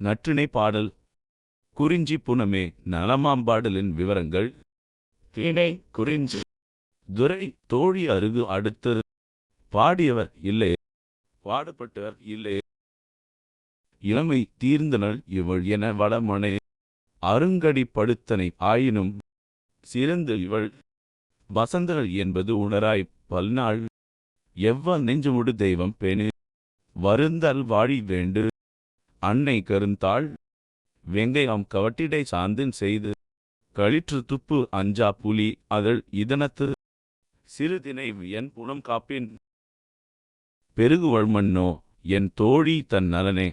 நற்றிணை பாடல். குறிஞ்சி புனமே நலமாம்பாடலின் விவரங்கள். திணை குறிஞ்சி. துரை தோழி அருகு அடுத்தது. பாடியவர் இல்லை. பாடப்பட்டவர் இல்லை. இளமை தீர்ந்தனள் இவள் என வளமனை அருங்கடி படுத்தனை ஆயினும் சிறந்து இவள். வசந்தகள் என்பது உணராய் பல்நாள். எவ்வ நெஞ்சுமுடு தெய்வம் பெணு. வருந்தல் வாழி வேண்டு. அன்னை கருந்தாள். வெங்கையம் கவட்டிடை சாந்தின் செய்து. களிற்று துப்பு அஞ்சா புலி அதழ் இதனத்து. சிறுதினை என் புனம் காப்பின். பெருகுவழ்மன்னோ என் தோழி தன் நலனே.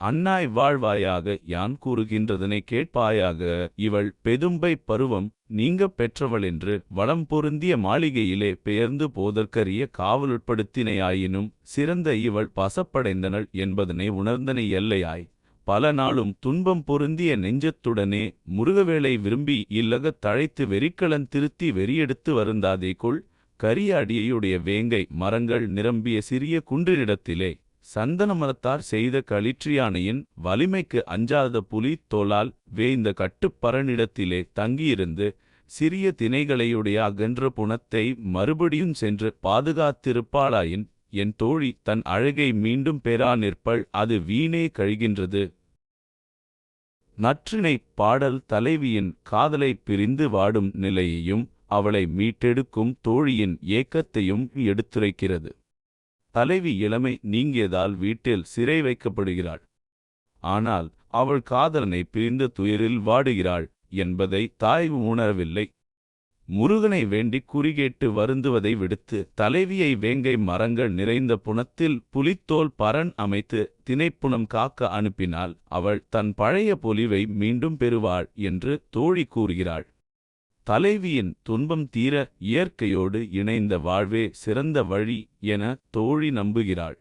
அன்னாய் வாழ்வாயாக யான் கூறுகின்றதனை கேட்பாயாக இவள் பெதும்பை பருவம். நீங்கப் பெற்றவளென்று வளம் பொருந்திய மாளிகையிலே பெயர்ந்து போதற்கரிய காவலுட்படுத்தினையாயினும் சிறந்த இவள் பசப்படைந்தனள் என்பதனை உணர்ந்தனை எல்லையாய். பல நாளும் துன்பம் பொருந்திய நெஞ்சத்துடனே முருகவேளை விரும்பி இல்லகத் தழைத்து வெறிக்களன் திருத்தி வெறியெடுத்து வருந்தாதேக்குள் கரிய அடியையுடைய வேங்கை மரங்கள் நிரம்பிய சிறிய குன்றினிடத்திலே சந்தன மரத்தார் செய்த களிற்றியானையின் வலிமைக்கு அஞ்சாத புலி தோலால் வேய்ந்த கட்டுப்பரனிடத்திலே தங்கியிருந்து சிறிய திணைகளையுடைய அகன்ற புனத்தை மறுபடியும் சென்று பாதுகாத்திருப்பாளாயின் என் தோழி தன் அழகை மீண்டும் பெறா நிற்பள் அது வீணே கழிகின்றது. நற்றினை பாடல் தலைவியின் காதலை பிரிந்து வாடும் நிலையையும் அவளை மீட்டெடுக்கும் தோழியின் ஏக்கத்தையும் எடுத்துரைக்கிறது. தலைவி இளமை நீங்கியதால் வீட்டில் சிறை வைக்கப்படுகிறாள். ஆனால் அவள் காதலனை பிரிந்த துயரில் வாடுகிறாள். என்பதை தாய் உணரவில்லை. முருகனை வேண்டிக் குறிகேட்டு வருந்துவதை விடுத்து தலைவியை வேங்கை மரங்கள் நிறைந்த புனத்தில் புலித்தோல் பரன் அமைத்து தினைப்புணம் காக்க அனுப்பினால் அவள் தன் பழைய பொலிவை மீண்டும் பெறுவாள் என்று தோழி கூறுகிறாள். தலைவியின் துன்பம் தீர இயற்கையோடு இணைந்த வாழ்வே சிறந்த வழி என தோழி நம்புகிறாள்.